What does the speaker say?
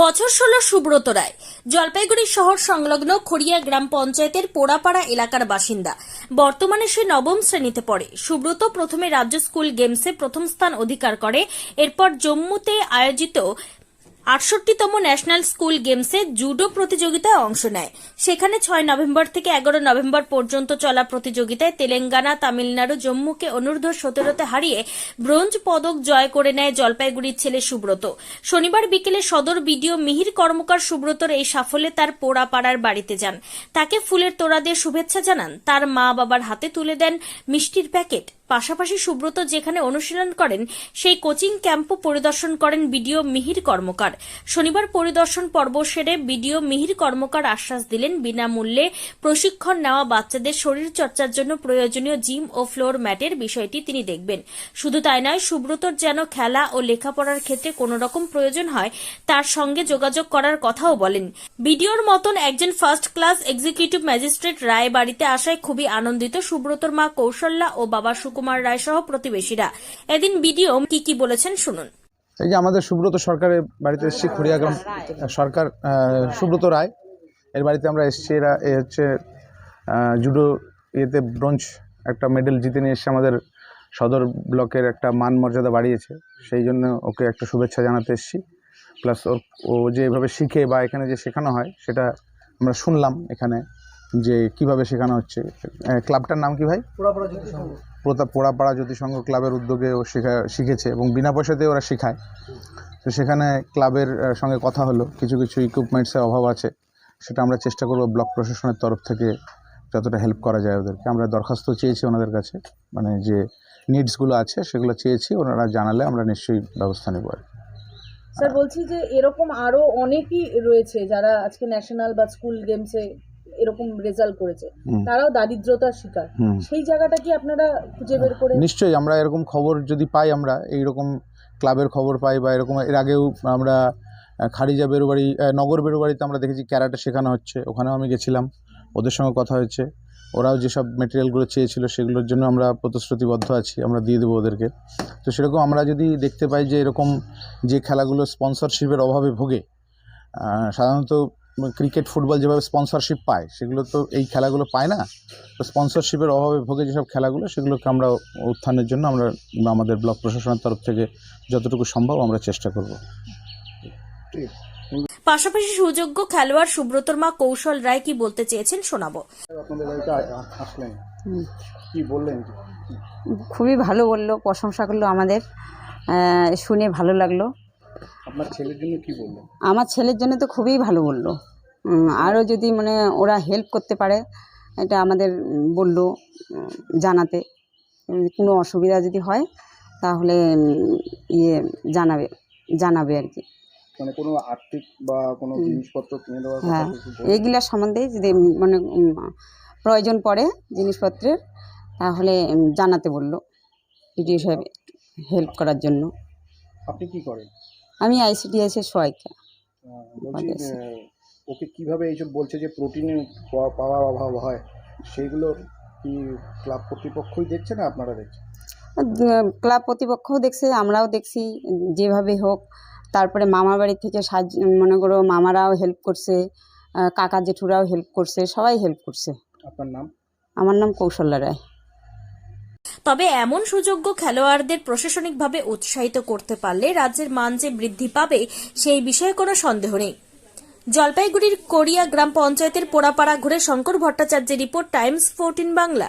বছর ষোলো সুব্রত রায়। জলপাইগুড়ি শহর সংলগ্ন খড়িয়া গ্রাম পঞ্চায়েতের পোড়াপাড়া এলাকার বাসিন্দা। বর্তমানে সে নবম শ্রেণীতে পড়ে। সুব্রত প্রথমে রাজ্য স্কুল গেমসে প্রথম স্থান অধিকার করে। এরপর জম্মুতে আয়োজিত আটষট্টিতম ন্যাশনাল স্কুল গেমসে জুডো প্রতিযোগিতায় অংশ নেয়। সেখানে ছয় নভেম্বর থেকে এগারো নভেম্বর পর্যন্ত চলা প্রতিযোগিতায় তেলেঙ্গানা, তামিলনাড়ু, জম্মুকে অনূর্ধ্ব সতেরোতে হারিয়ে ব্রোঞ্জ পদক জয় করে নেয় জলপাইগুড়ির ছেলে সুব্রত। শনিবার বিকেলে সদর বিডিও মিহির কর্মকার সুব্রতর এই সাফল্যে তার পোড়াপাড়ার বাড়িতে যান। তাকে ফুলের তোড়া দিয়ে শুভেচ্ছা জানান। তার মা বাবার হাতে তুলে দেন মিষ্টির প্যাকেট। পাশাপাশি সুব্রত যেখানে অনুশীলন করেন, সেই কোচিং ক্যাম্পও পরিদর্শন করেন বিডিও মিহির কর্মকার। শনিবার। পরিদর্শন পর্ব সেরে বিডিও মিহির কর্মকার আশ্বাস দিলেন, বিনামূল্যে প্রশিক্ষণ নেওয়া বাচ্চাদের শরীর চর্চার জন্য প্রয়োজনীয় জিম ও ফ্লোর ম্যাটের বিষয়টি তিনি দেখবেন। শুধু তাই নয়, সুব্রতর যেন খেলা ও লেখাপড়ার ক্ষেত্রে কোনো রকম প্রয়োজন হয়, তার সঙ্গে যোগাযোগ করার কথাও বলেন। বিডিওর মতন একজন first class executive magistrate Roy বাড়িতে আসায় খুবই আনন্দিত সুব্রতর মা কৌশল্যা ও বাবা সুকুমার রায় সহ প্রতিবেশীরা। এদিন বিডিও কি কি বলেছেন শুনুন। এই যে আমাদের সুব্রত সরকারের বাড়িতে এসেছি খড়িয়াগ্রাম সরকার সুব্রত রায়। এর বাড়িতে আমরা এসেছি, এরা এ হচ্ছে জুডো ইয়েতে ব্রোঞ্জ একটা মেডেল জিতে নিয়ে এসছে আমাদের সদর ব্লকের একটা মান মর্যাদা বাড়িয়েছে। সেই জন্য ওকে একটা শুভেচ্ছা জানাতে এসেছি। প্লাস ও যে এভাবে শিখে বা এখানে যে শেখানো হয়, সেটা আমরা শুনলাম এখানে। যে কীভাবে শেখানো হচ্ছে। ক্লাবটার নাম কি ভাই? প্রতাপ পোড়াপাড়া জ্যোতি সংঘ ক্লাবের উদ্যোগে ও শেখা শিখেছে এবং বিনা পয়সাতে ওরা শেখায়। তো সেখানে ক্লাবের সঙ্গে কথা হলো। কিছু কিছু ইকুইপমেন্টসের অভাব আছে। সেটা আমরা চেষ্টা করব ব্লক প্রশাসনের তরফ থেকে যতটা হেল্প করা যায় ওদেরকে। আমরা দরখাস্ত চেয়েছি ওনাদের কাছে। মানে যে নিডসগুলো আছে সেগুলো চেয়েছি। ওনারা জানালে আমরা নিশ্চয়ই ব্যবস্থা নেব আর স্যার বলছি যে এরকম আরও অনেকই রয়েছে যারা আজকে ন্যাশনাল বা স্কুল গেমসে এরকম রেজাল্ট করেছে। তারাও দারিদ্রতার শিকার। সেই জায়গাটা কি আপনারা খুঁজে বের করে নিশ্চয়ই আমরা এরকম খবর যদি পাই আমরা এইরকম ক্লাবের খবর পাই বা এরকম এর আগেও আমরা খারিজা বেরোবাড়ি নগর বেরোবাড়িতে আমরা দেখেছি ক্যারাটে শেখানো হচ্ছে ওখানেও আমি গেছিলাম ওদের সঙ্গে কথা হয়েছে। ওরাও যেসব মেটেরিয়ালগুলো চেয়েছিল সেগুলোর জন্য আমরা প্রতিশ্রুতিবদ্ধ আছি আমরা দিয়ে দেবো ওদেরকে। তো সেরকম আমরা যদি দেখতে পাই যে এরকম যে খেলাগুলো স্পন্সরশিপের অভাবে ভোগে সাধারণত ক্রিকেট ফুটবল যেভাবে স্পন্সরশিপ পায় সেগুলো তো এই খেলাগুলো পায় না। তো স্পন্সরশিপের অভাবে ভোগে যেসব খেলাগুলো সেগুলোকে আমরা উত্থানের জন্য আমরা আমাদের ব্লক প্রশাসনের তরফ থেকে যতটুকু সম্ভব আমরা চেষ্টা করব। পাশাপাশি সুযোগ্য খেলোয়াড় সুব্রতর মা কৌশল রায় কি বলতে চেয়েছেন শোনাবো। কি বললেন? খুবই ভালো বলল প্রশংসা করল আমাদের। শুনে ভালো লাগল। আপনার ছেলের জন্য কি আমার ছেলের জন্য তো খুবই ভালো বলল। আরও যদি মানে ওরা হেল্প করতে পারে এটা আমাদের বলল জানাতে। কোনো অসুবিধা যদি হয় তাহলে ইয়ে জানাবে জানাবে আর কি। মানে কোনো আর্থিক বা কোনো জিনিসপত্র কিনে দেওয়ার কথা হ্যাঁ। এইগুলা সম্বন্ধে যদি মানে প্রয়োজন পড়ে জিনিসপত্রের তাহলে জানাতে বলল। ভিডিও সাহেব হেল্প করার জন্য। আপনি কি করেন? আমি সহায়িকা বলছি ভালো আছে। ওকে কীভাবে এইসব বলছে যে প্রোটিনের পাওয়া- পাওয়ার অভাব হয় সেগুলো কি ক্লাব কর্তৃপক্ষই দেখছে না আপনারা দেখছেন? ক্লাব কর্তৃপক্ষও দেখছে আমরাও দেখছি যেভাবে হোক তারপরে মামার বাড়ি থেকে সাহায্য মনে করো মামারাও হেল্প করছে কাকা জেঠুরাও হেল্প করছে সবাই হেল্প করছে। আপনার নাম? আমার নাম কৌশল্যা রায়। তবে এমন সুযোগ্য খেলোয়াড়দের প্রশাসনিকভাবে উৎসাহিত করতে পারলে রাজ্যের মান যে বৃদ্ধি পাবে সেই বিষয়ে কোনো সন্দেহ নেই। জলপাইগুড়ির কোরিয়া গ্রাম পঞ্চায়েতের পোড়াপাড়া ঘুরে শঙ্কর ভট্টাচার্যের রিপোর্ট, টাইমস, ফোরটিন বাংলা।